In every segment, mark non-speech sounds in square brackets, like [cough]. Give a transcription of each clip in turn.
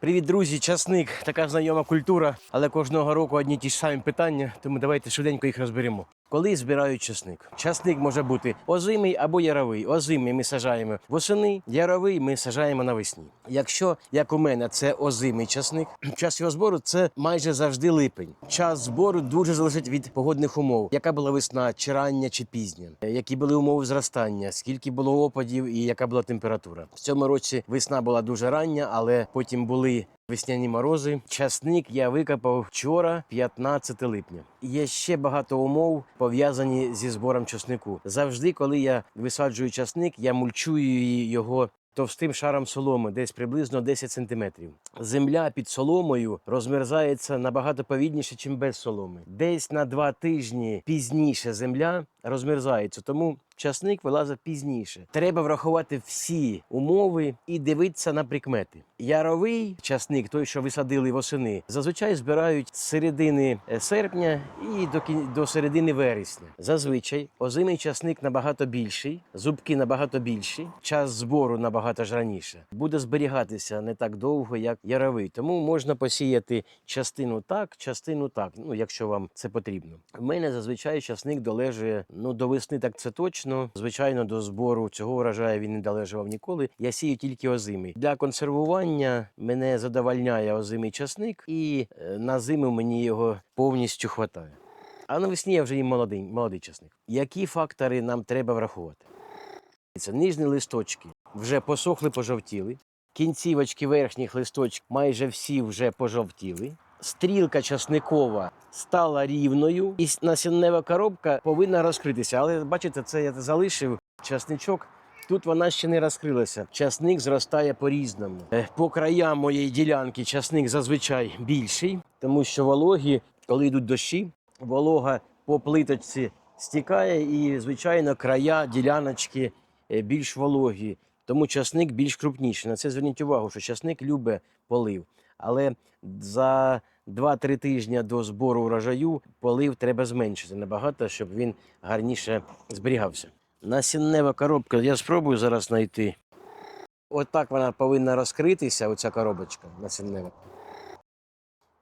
Привіт, друзі! Часник, така знайома культура, але кожного року одні ті ж самі питання, тому давайте швиденько їх розберемо. Коли збирають часник? Часник може бути озимий або яровий. Озимий ми сажаємо восени, яровий ми сажаємо навесні. Якщо, як у мене, це озимий часник, [clears throat] час його збору це майже завжди липень. Час збору дуже залежить від погодних умов, яка була весна, чи рання, чи пізня, які були умови зростання, скільки було опадів і яка була температура. В цьому році весна була дуже рання, але потім були Весняні морози. Часник я викопав вчора, 15 липня. Є ще багато умов пов'язані зі збором часнику. Завжди, коли я висаджую часник, я мульчую його. Товстим шаром соломи, десь приблизно 10 сантиметрів. Земля під соломою розмерзається набагато повільніше, ніж без соломи. Десь на два тижні пізніше земля розмерзається, тому часник вилазить пізніше. Треба врахувати всі умови і дивитися на прикмети. Яровий часник, той, що висадили восени, зазвичай збирають з середини е, серпня і до до середини вересня. Зазвичай озимий часник набагато більший, зубки набагато більші, час збору набагато ж раніше. Буде зберігатися не так довго, як яровий. Тому можна посіяти частину так, частину так. Ну, якщо вам це потрібно. У мене зазвичай часник долежує ну до весни, так це точно. Звичайно, до збору цього врожаю він не долежував ніколи. Я сію тільки озимий. Для консервування мене задовольняє озимий часник, і е, на зиму мені його повністю хватає. А навесні я вже їм молодий, молодий часник. Які фактори нам треба врахувати? Це нижні листочки вже посохли, пожовтіли. Кінцівочки верхніх листочків майже всі вже пожовтіли. Стрілка часникова стала рівною, і насіннева коробка повинна розкритися. Але бачите, це я залишив часничок. Тут вона ще не розкрилася. Часник зростає по-різному. Е, По краям моєї ділянки часник зазвичай більший, тому що вологі, коли йдуть дощі, волога по плиточці стікає, і, звичайно, края діляночки е, більш вологі. Тому часник більш крупніший. На це зверніть увагу, що часник любить полив. Але за 2-3 тижні до збору урожаю полив треба зменшити набагато, щоб він гарніше зберігався. Насіннева коробка, я спробую зараз знайти. Отак вона повинна розкритися, оця коробочка насіннева.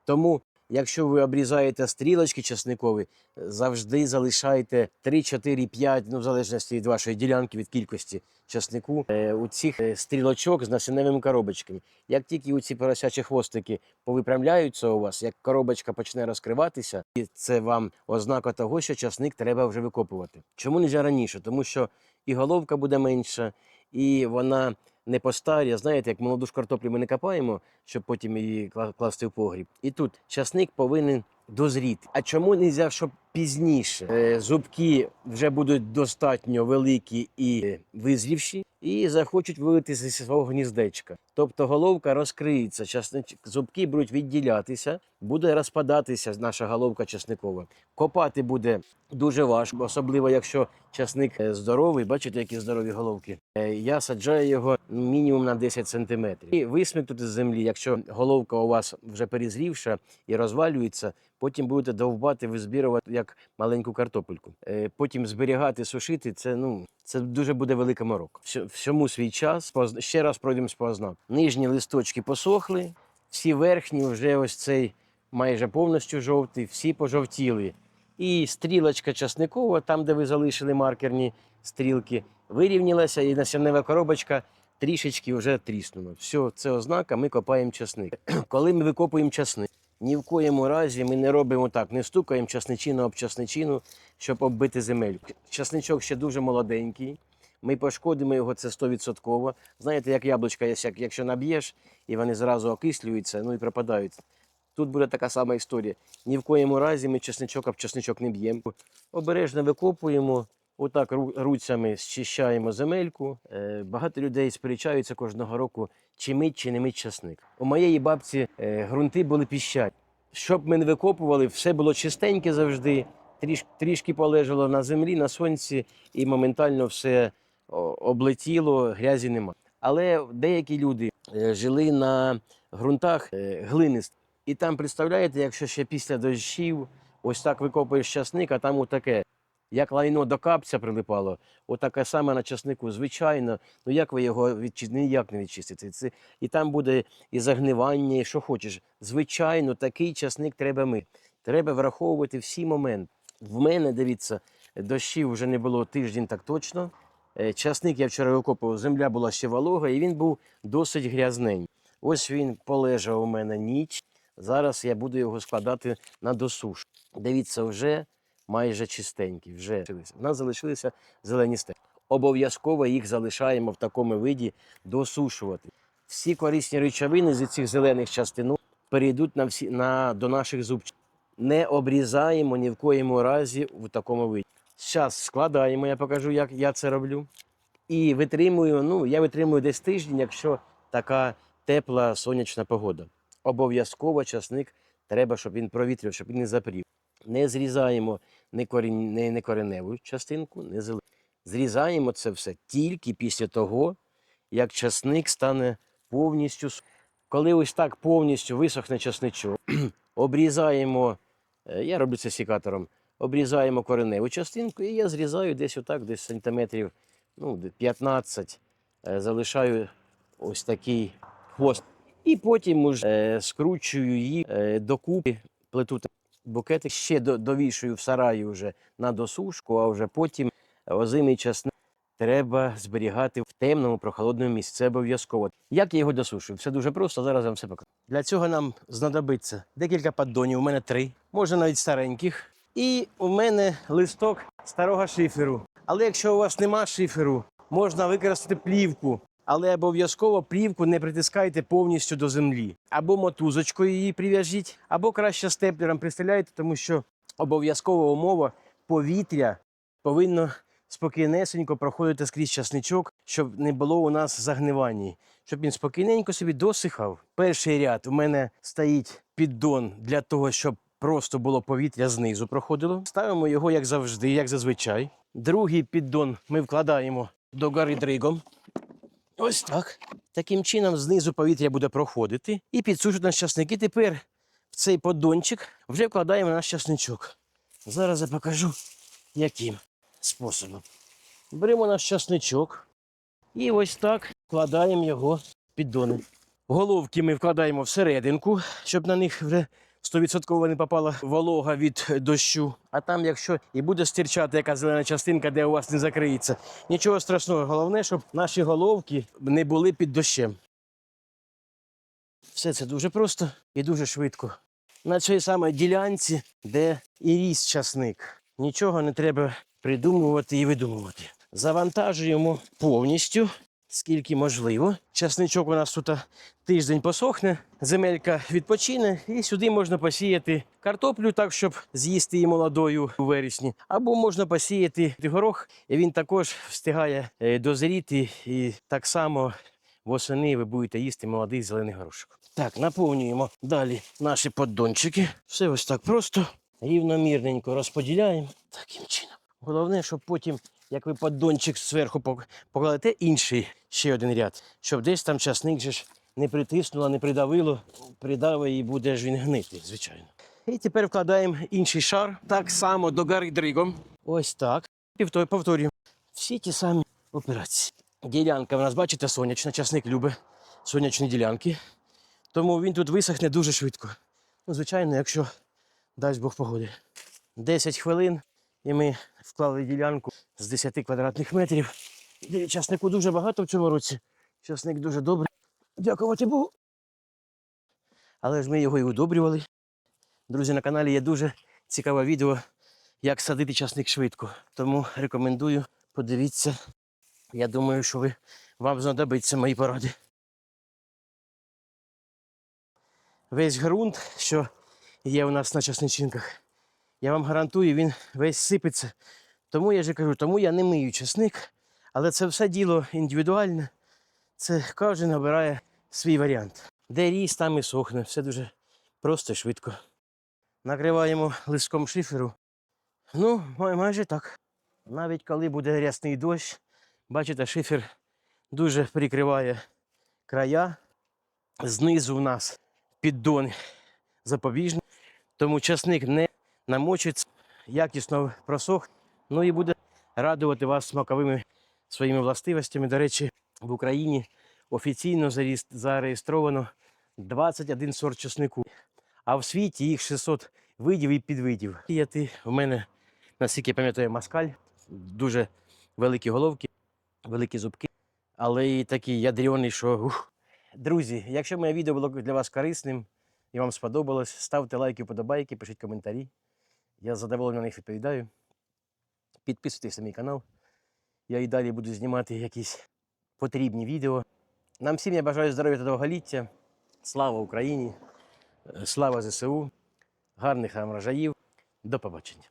Тому, якщо ви обрізаєте стрілочки часникові, завжди залишайте 3, 4, 5, ну в залежності від вашої ділянки, від кількості часнику, е, у цих е, стрілочок з насінневими коробочками. Як тільки у ці поросячі хвостики повипрямляються у вас, як коробочка почне розкриватися, і це вам ознака того, що часник треба вже викопувати. Чому не раніше? Тому що і головка буде менша, і вона не постаря, Знаєте, як молоду ж картоплю ми не копаємо, щоб потім її кла- класти в погріб. І тут часник повинен дозріти. А чому не можна, щоб пізніше Е, зубки вже будуть достатньо великі і визрівші, і захочуть вилитися зі свого гніздечка. Тобто головка розкриється, зубки будуть відділятися, буде розпадатися наша головка часникова. Копати буде дуже важко, особливо якщо часник е, здоровий. Бачите, які здорові головки. Е, Я саджаю його мінімум на 10 сантиметрів. І висмикнути з землі, якщо головка у вас вже перезрівша і розвалюється, потім будете довбати, визбірувати як маленьку картопельку. Е, Потім зберігати, сушити це ну це дуже буде велика морок. Всьо- Всьому свій час. Ще раз пройдемо по ознак. Нижні листочки посохли, всі верхні вже ось цей майже повністю жовтий, всі пожовтіли. І стрілочка часникова, там, де ви залишили маркерні стрілки, вирівнялася, і насіннева коробочка трішечки вже тріснула. Все, це ознака, ми копаємо часник. Коли ми викопуємо часник, ні в коєму разі ми не робимо так, не стукаємо часничину об часничину, щоб оббити земельку. Часничок ще дуже молоденький. Ми пошкодимо його це 100%. Знаєте, як яблучка, як- якщо наб'єш, і вони зразу окислюються, ну і пропадають. Тут буде така сама історія. Ні в коєму разі ми чесничок об чесничок не б'ємо. Обережно викопуємо, отак руцями зчищаємо земельку. Е, Багато людей сперечаються кожного року, чи мить, чи не мить часник. У моєї бабці е, ґрунти були піщать. Щоб ми не викопували, все було чистеньке завжди, тріш, трішки полежало на землі, на сонці, і моментально все облетіло, грязі нема. Але деякі люди е, жили на ґрунтах е, глинистих. І там, представляєте, якщо ще після дощів ось так викопуєш часник, а там отаке Як лайно до капця прилипало, отаке саме на часнику. Звичайно, ну як ви його відчистите? Ніяк не відчистите. Це, і там буде і загнивання, і що хочеш. Звичайно, такий часник треба мити. Треба враховувати всі моменти. В мене, дивіться, дощів вже не було тиждень так точно. Е, Часник я вчора викопував, земля була ще волога, і він був досить грязненький. Ось він полежав у мене ніч. Зараз я буду його складати на досуш. Дивіться, вже майже чистенький. Вже. У нас залишилися зелені стебла. Обов'язково їх залишаємо в такому виді досушувати. Всі корисні речовини з цих зелених частин перейдуть на всі, на, до наших зубчиків. Не обрізаємо ні в коєму разі в такому виді. Зараз складаємо, я покажу, як я це роблю. І витримую, ну, я витримую десь тиждень, якщо така тепла сонячна погода. Обов'язково часник треба, щоб він провітрив, щоб він не запрів. Не зрізаємо не, корінь, не, не кореневу частинку, не зелену. Зрізаємо це все тільки після того, як часник стане повністю. Коли ось так повністю висохне часничок, [clears throat] обрізаємо, е, я роблю це сікатором, обрізаємо кореневу частинку, і я зрізаю десь отак, десь сантиметрів ну, 15, е, залишаю ось такий хвост. І потім уже е, скручую її докупи, плету та- букетик, ще довішую в сараї вже на досушку, а вже потім озимий часник треба зберігати в темному прохолодному місці. Це обов'язково. Як я його досушую? Все дуже просто, зараз я вам все покажу. Для цього нам знадобиться декілька поддонів, у мене три, може навіть стареньких. І у мене листок старого шиферу. Але якщо у вас нема шиферу, можна використати плівку. Але обов'язково плівку не притискайте повністю до землі. Або мотузочкою її прив'яжіть, або краще степлером пристеляйте, тому що обов'язкова умова повітря повинно спокійнесенько проходити скрізь часничок, щоб не було у нас загнивання, щоб він спокійненько собі досихав. Перший ряд у мене стоїть піддон для того, щоб просто було повітря знизу проходило. Ставимо його, як завжди, як зазвичай. Другий піддон ми вкладаємо до гори дригом. Ось так. Таким чином знизу повітря буде проходити і підсушить наш часник. І тепер в цей поддончик вже вкладаємо наш часничок. Зараз я покажу, яким способом. Беремо наш часничок і ось так вкладаємо його в піддони. Головки ми вкладаємо всерединку, щоб на них вже 100% не попала волога від дощу. А там, якщо і буде стирчати яка зелена частинка, де у вас не закриється, нічого страшного. Головне, щоб наші головки не були під дощем. Все це дуже просто і дуже швидко. На цій самій ділянці, де і ріс часник. Нічого не треба придумувати і видумувати. Завантажуємо повністю, скільки можливо. Часничок у нас тут тиждень посохне, земелька відпочине, і сюди можна посіяти картоплю так, щоб з'їсти її молодою у вересні. Або можна посіяти горох, і він також встигає е, дозріти, і так само восени ви будете їсти молодий зелений горошок. Так, наповнюємо далі наші поддончики. Все ось так просто, рівномірненько розподіляємо таким чином. Головне, щоб потім, як ви поддончик зверху покладете інший ще один ряд, щоб десь там часник же ж не притиснуло, не придавило, придавить і буде ж він гнити, звичайно. І тепер вкладаємо інший шар так само до гори дригом. Ось так. І повторюємо. Всі ті самі операції. Ділянка в нас, бачите, сонячна, часник любить сонячні ділянки. Тому він тут висохне дуже швидко. Ну, звичайно, якщо дасть Бог погоди. 10 хвилин і ми вклали ділянку з 10 квадратних метрів. Часнику дуже багато в цьому році. Часник дуже добрий. Дякувати Богу. Але ж ми його і удобрювали. Друзі, на каналі є дуже цікаве відео, як садити часник швидко. Тому рекомендую, подивіться. Я думаю, що ви, вам знадобиться мої поради. Весь ґрунт, що є у нас на часничинках, я вам гарантую, він весь сипеться. Тому я ж кажу, тому я не мию часник, але це все діло індивідуальне. Це кожен обирає свій варіант. Де ріс, там і сохне. Все дуже просто і швидко. Накриваємо листком шиферу. Ну, май- майже так. Навіть коли буде рясний дощ, бачите, шифер дуже прикриває края. Знизу у нас піддон запобіжний, тому часник не намочиться, якісно просох. Ну і буде радувати вас смаковими своїми властивостями. До речі, в Україні офіційно зареєстровано 21 сорт чеснику, а в світі їх 600 видів і підвидів. Сіяти в мене, наскільки пам'ятаю, маскаль, дуже великі головки, великі зубки, але і такий ядрений, що. Ух. Друзі, якщо моє відео було для вас корисним і вам сподобалось, ставте лайки, вподобайки, пишіть коментарі. Я з задоволенням на них відповідаю. Підписуйтесь на мій канал. Я і далі буду знімати якісь потрібні відео. Нам всім я бажаю здоров'я та довголіття. Слава Україні! Е, Слава ЗСУ! Гарних врожаїв! До побачення!